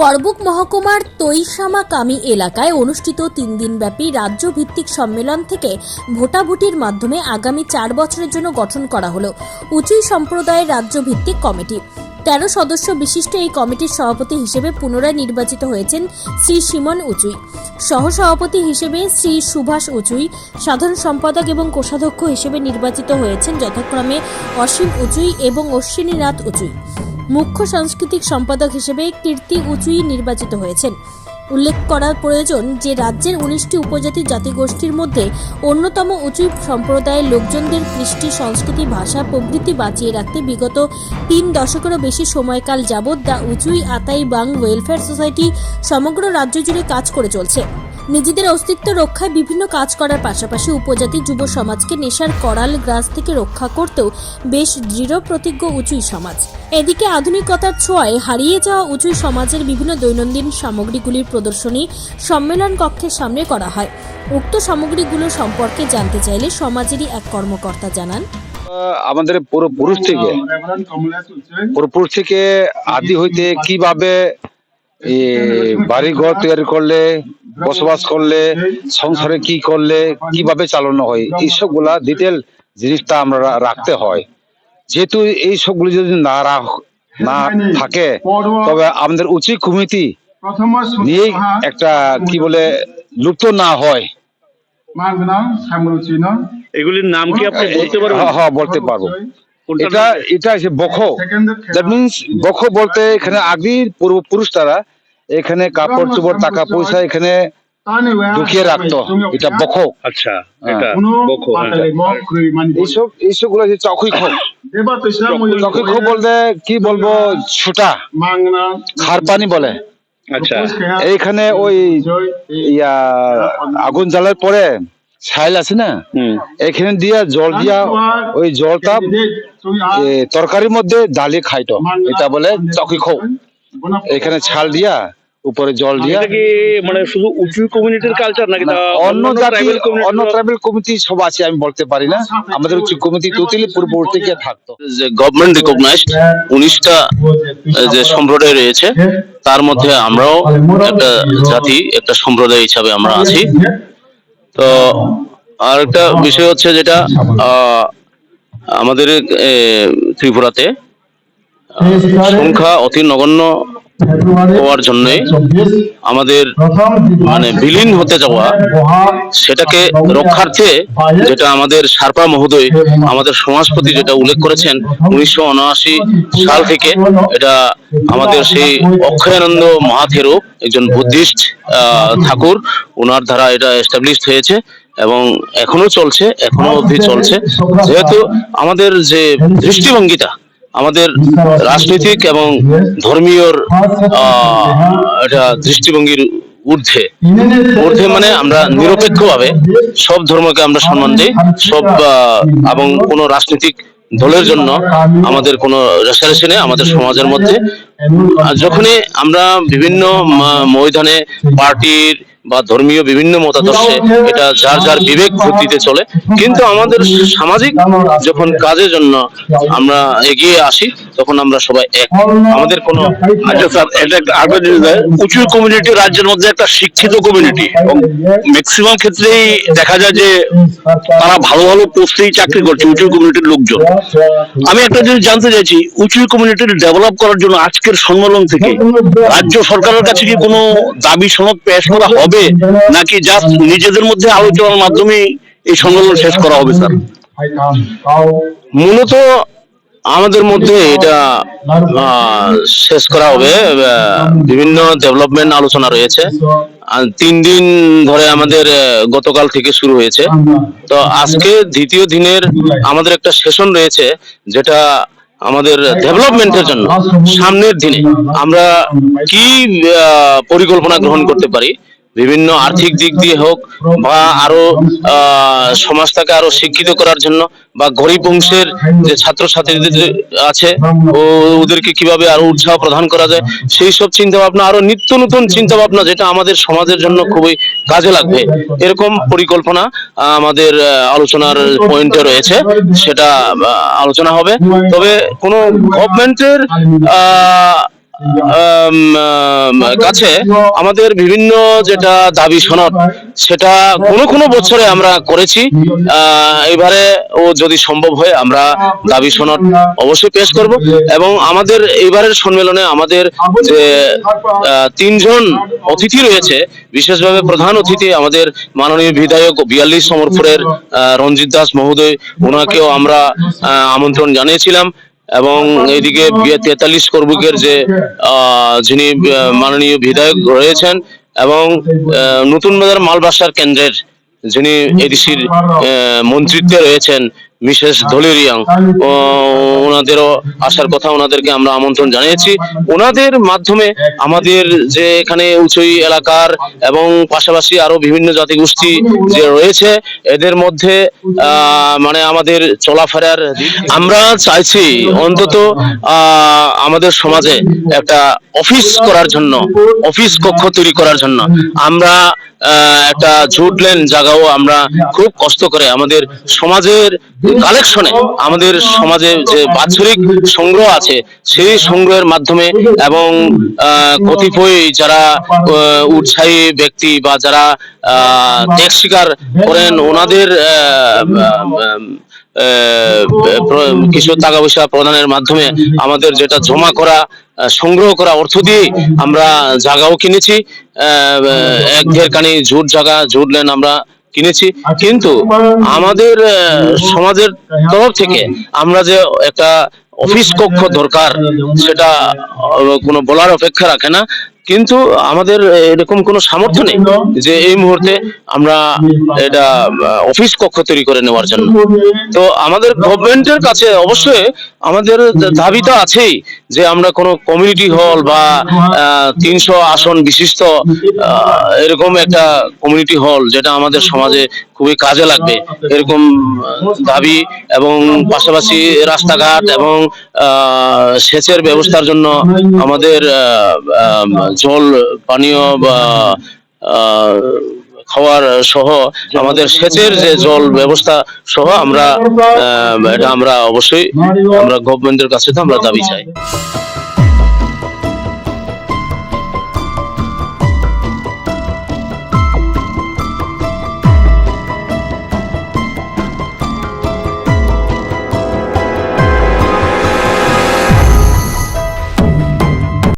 করবুক মহকুমার তৈশামা কামি এলাকায় অনুষ্ঠিত তিন দিনব্যাপী রাজ্যভিত্তিক সম্মেলন থেকে ভোটাভুটির মাধ্যমে আগামী চার বছরের জন্য গঠন করা হল। উঁচুই সম্প্রদায়ের রাজ্যভিত্তিক কমিটি। তেরো সদস্য বিশিষ্ট এই কমিটির সভাপতি হিসেবে পুনরায় নির্বাচিত হয়েছেন শ্রী সিমন উচুই। সহসভাপতি হিসেবে শ্রী সুভাষ উচুই, সাধারণ সম্পাদক এবং কোষাধ্যক্ষ হিসেবে নির্বাচিত হয়েছেন যথাক্রমে অসীম উচুই এবং অশ্বিনীনাথ উচুই। মুখ্য সাংস্কৃতিক সম্পাদক হিসেবে কীর্তি উঁচুই নির্বাচিত হয়েছেন। উল্লেখ করা প্রয়োজন যে রাজ্যের উনিশটি উপজাতি জাতিগোষ্ঠীর মধ্যে অন্যতম উঁচু সম্প্রদায়ের লোকজনদের কৃষ্টি, সংস্কৃতি, ভাষা, প্রভৃতি বাঁচিয়ে রাখতে বিগত তিন দশকেরও বেশি সময়কাল যাবৎ দ্য উঁচুই আতাই বাং ওয়েলফেয়ার সোসাইটি সমগ্র রাজ্য জুড়ে কাজ করে চলছে। নিজেদের অস্তিত্ব রক্ষায় বিভিন্ন কাজ করার পাশাপাশি উপজাতি যুব সমাজকে নেশার করাল গ্রাস থেকে রক্ষা করতেও বেশ দৃঢ় প্রতিজ্ঞ উঁচুই সমাজ। এদিকে আধুনিকতার ছোঁয়ায় হারিয়ে যাওয়া উঁচুই সমাজের বিভিন্ন দৈনন্দিন সামগ্রীগুলির প্রদর্শনী সম্মেলন কক্ষের সামনে করা হয়। উক্ত সামগ্রীগুলো সম্পর্কে জানতে চাইলে সমাজেরই এক কর্মকর্তা জানান। আমাদের পূর্বপুরুষ থেকে পূর্বপুরুষ থেকে আদি হইতে কীভাবে বাড়ি ঘর তৈরি করলে, বসবাস করলে, সংসারে কি করলে, কীভাবে চালানো হয় এইসবগুলা ডিটেল জিনিসটা আমরা রাখতে হয়। যেহেতু এই সবগুলো যদি না না থাকে, তবে আমাদের উচিত কমিটি নিয়েই একটা কি বলে লুপ্ত না হয়। এগুলির নাম কি আপনি বলতে পারবেন? হ্যাঁ হ্যাঁ বলতে পারব। এটা এটা হচ্ছে বখো দ্যাট মিনস বখো বলতে এখানে আগের পূর্বপুরুষ তারা এখানে কাপড় চোপড় টাকা পয়সা এখানে ঢুকিয়ে রাখতো। এটা বখো আচ্ছা হ্যাঁ। এটা বখো হ্যাঁ। এইসব এইসবগুলো চকুই খো চকুই খো বলতে কি বলব? ছোটা খার পানি বলে। আচ্ছা এইখানে ওই ইয়া আগুন জ্বালার পরে ছাইল আছে না? এখানে দিয়া জল দিয়া ওই জলটা তরকারির মধ্যে ডালি খাইতো। এটা বলে চকি খো এখানে ছাল দিয়া উপরে জল দিয়া। কি মানে শুধু উঁচু কমিউনিটির কালচার নাকি অন্য জাতি অন্য ট্রাইবেল কমিটি সব আছে আমি বলতে পারি না। আমাদের উচ্চ কমিটি টোটালি পূর্ববর্তী থেকে থাকতো। যে গভর্নমেন্ট রিকগনাইজড উনিশটা যে সম্প্রদায় রয়েছে তার মধ্যে আমরাও একটা জাতি একটা সম্প্রদায় হিসাবে আমরা আছি। তো আর একটা বিষয় হচ্ছে যেটা আমাদের ত্রিপুরাতে সংখ্যা অতি নগণ্য হওয়ার জন্যই আমাদের মানে বিলীন হতে যাওয়া সেটাকে রক্ষার্থে যেটা আমাদের সারপা মহোদয় আমাদের সমাজপতি যেটা উল্লেখ করেছেন উনিশশো উনআশি সাল থেকে এটা আমাদের সেই অক্ষয়ানন্দ মহাথেরো একজন বুদ্ধিস্ট ঠাকুর। ওনার দ্বারা এটা এস্টাবলিশড হয়েছে এবং এখনও চলছে এখনও অবধি চলছে। যেহেতু আমাদের যে দৃষ্টিভঙ্গিটা আমাদের রাজনৈতিক এবং ধর্মীয় এটা দৃষ্টিভঙ্গির ঊর্ধ্বে। ঊর্ধ্বে মানে আমরা নিরপেক্ষভাবে সব ধর্মকে আমরা সম্মান দিই, সব এবং কোনো রাজনৈতিক দলের জন্য আমাদের কোনো রেশারেশি নেই আমাদের সমাজের মধ্যে। যখনই আমরা বিভিন্ন ময়দানে পার্টির বা ধর্মীয় বিভিন্ন মতাদর্শে এটা যার যার বিবেক বুদ্ধিতে চলে। কিন্তু আমাদের সামাজিক যখন কাজের জন্য আমরা এগিয়ে আসি তখন আমরা সবাই এক। আমাদের কোনো উঁচু কমিউনিটি রাজ্যের মধ্যে একটা শিক্ষিত কমিউনিটি এবং ম্যাক্সিমাম ক্ষেত্রেই দেখা যায় যে তারা ভালো ভালো পোস্টেই চাকরি করছে উঁচু কমিউনিটির লোকজন। আমি একটা জিনিস জানতে চাইছি উঁচু কমিউনিটির ডেভেলপ করার জন্য আজকের সম্মেলন থেকে রাজ্য সরকারের কাছে কি কোনো দাবি সনদ পেশ করা হবে? নাকি জাস্ট নিজেদের মধ্যে আলোচনার মাধ্যমে এই সম্মেলন শেষ করা হবে, স্যার? মূলত আমাদের মধ্যে এটা শেষ করা হবে বিভিন্ন ডেভেলপমেন্ট আলোচনা রয়েছে। তিন দিন ধরে আমাদের গতকাল থেকে শুরু হয়েছে। তো আজকে দ্বিতীয় দিনের আমাদের একটা সেশন রয়েছে, যেটা আমাদের ডেভেলপমেন্টের জন্য, সামনের দিনে আমরা কি পরিকল্পনা গ্রহণ করতে পারি বিভিন্ন আর্থিক দিক দিয়ে হোক বা আরও সমাজটাকে আরও শিক্ষিত করার জন্য বা গরিব বংশের যে ছাত্রছাত্রীদের যে আছে, ও ওদেরকে কীভাবে আরও উৎসাহ প্রদান করা যায়, সেই সব চিন্তা ভাবনা আরও নিত্য নতুন চিন্তা ভাবনা যেটা আমাদের সমাজের জন্য খুবই কাজে লাগবে। এরকম পরিকল্পনা আমাদের আলোচনার পয়েন্টে রয়েছে, সেটা আলোচনা হবে। তবে কোনো গভর্নমেন্টের কাছে আমাদের বিভিন্ন যেটা দাবি সনদ, সেটা কোনো কোনো বছরে আমরা করেছি। এবারে ও যদি সম্ভব হয়, আমরা দাবি সনদ অবশ্যই পেশ করব এবং আমাদের এইবারের সম্মেলনে আমাদের যে তিনজন অতিথি রয়েছে, বিশেষভাবে প্রধান অতিথি আমাদের মাননীয় বিধায়ক বিয়াল্লিশ সমরপুরের রঞ্জিত দাস মহোদয়, ওনাকেও আমরা আমন্ত্রণ জানিয়েছিলাম। এবং এদিকে তেতাল্লিশ কর্মীকের যে আহ, যিনি মাননীয় বিধায়ক রয়েছেন এবং আহ, নতুন বাজার মালবাসার কেন্দ্রের যিনি এডিসির মন্ত্রিত্বে রয়েছেন মিসেস ধলিরিয়াং ওনাদেরও আসার কথা ওনাদেরকে আমরা আমন্ত্রণ জানিয়েছি। ওনাদের মাধ্যমে আমাদের যে এখানে উঁচুই এলাকার এবং পাশাপাশি আরও বিভিন্ন জাতিগোষ্ঠী যে রয়েছে, এদের মধ্যে মানে আমাদের চলাফেরার আমরা চাইছি অন্তত আমাদের সমাজে একটা অফিস করার জন্য, অফিস কক্ষ তৈরি করার জন্য। আমরা একটা জুটলেন জায়গাও আমরা খুব কষ্ট করে আমাদের সমাজের কালেকশনে আমাদের সমাজে যে বাৎসরিক সংগ্রহ আছে, সেই সংগ্রহের মাধ্যমে এবং কতিপয় যারা উৎসাহী ব্যক্তি বা যারা ট্যাক্স স্বীকার করেন, ওনাদের কিছু টাকা পয়সা প্রদানের মাধ্যমে আমাদের যেটা জমা করা সংগ্রহ করা অর্থ দিয়ে আমরা জায়গাও কিনেছি। এক দেড় কানি জুট জায়গা জুট লেন আমরা কিনেছি। কিন্তু আমাদের সমাজের তরফ থেকে আমরা যে একটা অফিস কক্ষ দরকার সেটা কোনো বলার অপেক্ষা রাখে না। কিন্তু আমাদের এরকম কোনো সামর্থ্য নেই যে এই মুহূর্তে আমরা এটা অফিস কক্ষ তৈরি করে নেওয়ার জন্য। তো আমাদের গভর্নমেন্টের কাছে অবশ্যই আমাদের দাবি তো আছেই যে আমরা কোনো কমিউনিটি হল বা তিনশো আসন বিশিষ্ট এরকম একটা কমিউনিটি হল যেটা আমাদের সমাজে খুবই কাজে লাগবে এরকম দাবি এবং পাশাপাশি রাস্তাঘাট এবং আহ, সেচের ব্যবস্থার জন্য আমাদের জল, পানীয় বা খাওয়ার সহ আমাদের সেচের যে জল ব্যবস্থা সহ আমরা এটা আমরা অবশ্যই, আমরা গভর্নমেন্টের কাছে তো আমরা দাবি চাই।